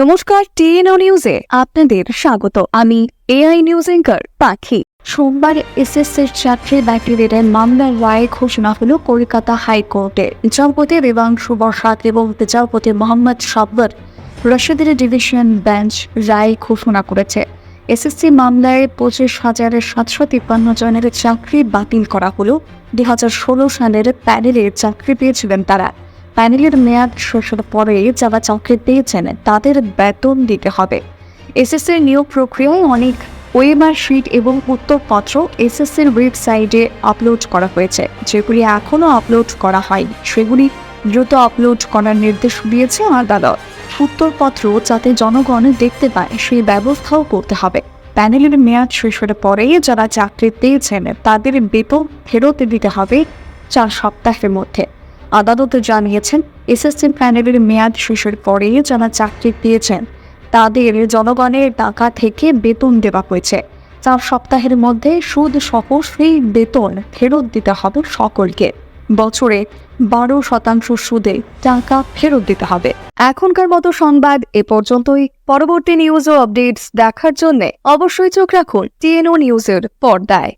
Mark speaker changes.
Speaker 1: নমস্কার, টিএনও নিউজে আপনাদের স্বাগত। আমি এআই নিউজ এঙ্কার পাখি। সোমবার এসএসসির চাকরি ব্যাটারিয়ার মামলার রায় ঘোষণা হল কলকাতা হাইকোর্টে। বিচারপতি দেবাংশু বসাক এবং বিচারপতি মোহাম্মদ সাব্বর রশিদের ডিভিশন বেঞ্চ রায় ঘোষণা করেছে। এসএসসি মামলায় পঁচিশ হাজারের সাতশো তিপ্পান্ন জনের চাকরি বাতিল করা হল। দুই হাজার ষোলো সালের প্যানেলে চাকরি পেয়েছিলেন তারা। প্যানেলের মেয়াদ শেষের পরে যারা চাকরি পেয়েছেন, তাদের বেতন দিতে হবে। এসএসসির নিয়োগ প্রক্রিয়ায় অনেক ওয়েবার শিট এবং উত্তরপত্র এসএসসির ওয়েবসাইটে আপলোড করা হয়েছে। যেগুলি এখনও আপলোড করা হয়নি। সেগুলি দ্রুত আপলোড করার নির্দেশ দিয়েছে আদালত। উত্তরপত্র যাতে জনগণ দেখতে পায়, সেই ব্যবস্থাও করতে হবে। প্যানেলের মেয়াদ শেষের পরে যারা চাকরি পেয়েছেন, তাদের বেতন ফেরত দিতে হবে চার সপ্তাহের মধ্যে। আদালত জানিয়েছেন, এসএসসি প্যানেলের মেয়াদ শেষের পরে যারা চাকরি পেয়েছেন, তাদের জনগণের টাকা থেকে বেতন দেওয়া হয়েছে। চার সপ্তাহের মধ্যে সুদ সহ সেই বেতন ফেরত দিতে হবে সকলকে। বছরে বারো শতাংশ সুদে টাকা ফেরত দিতে হবে। এখনকার মতো সংবাদ এ পর্যন্তই। পরবর্তী নিউজ ও আপডেটস দেখার জন্য অবশ্যই চোখ রাখুন টিএনও নিউজের পর্দায়।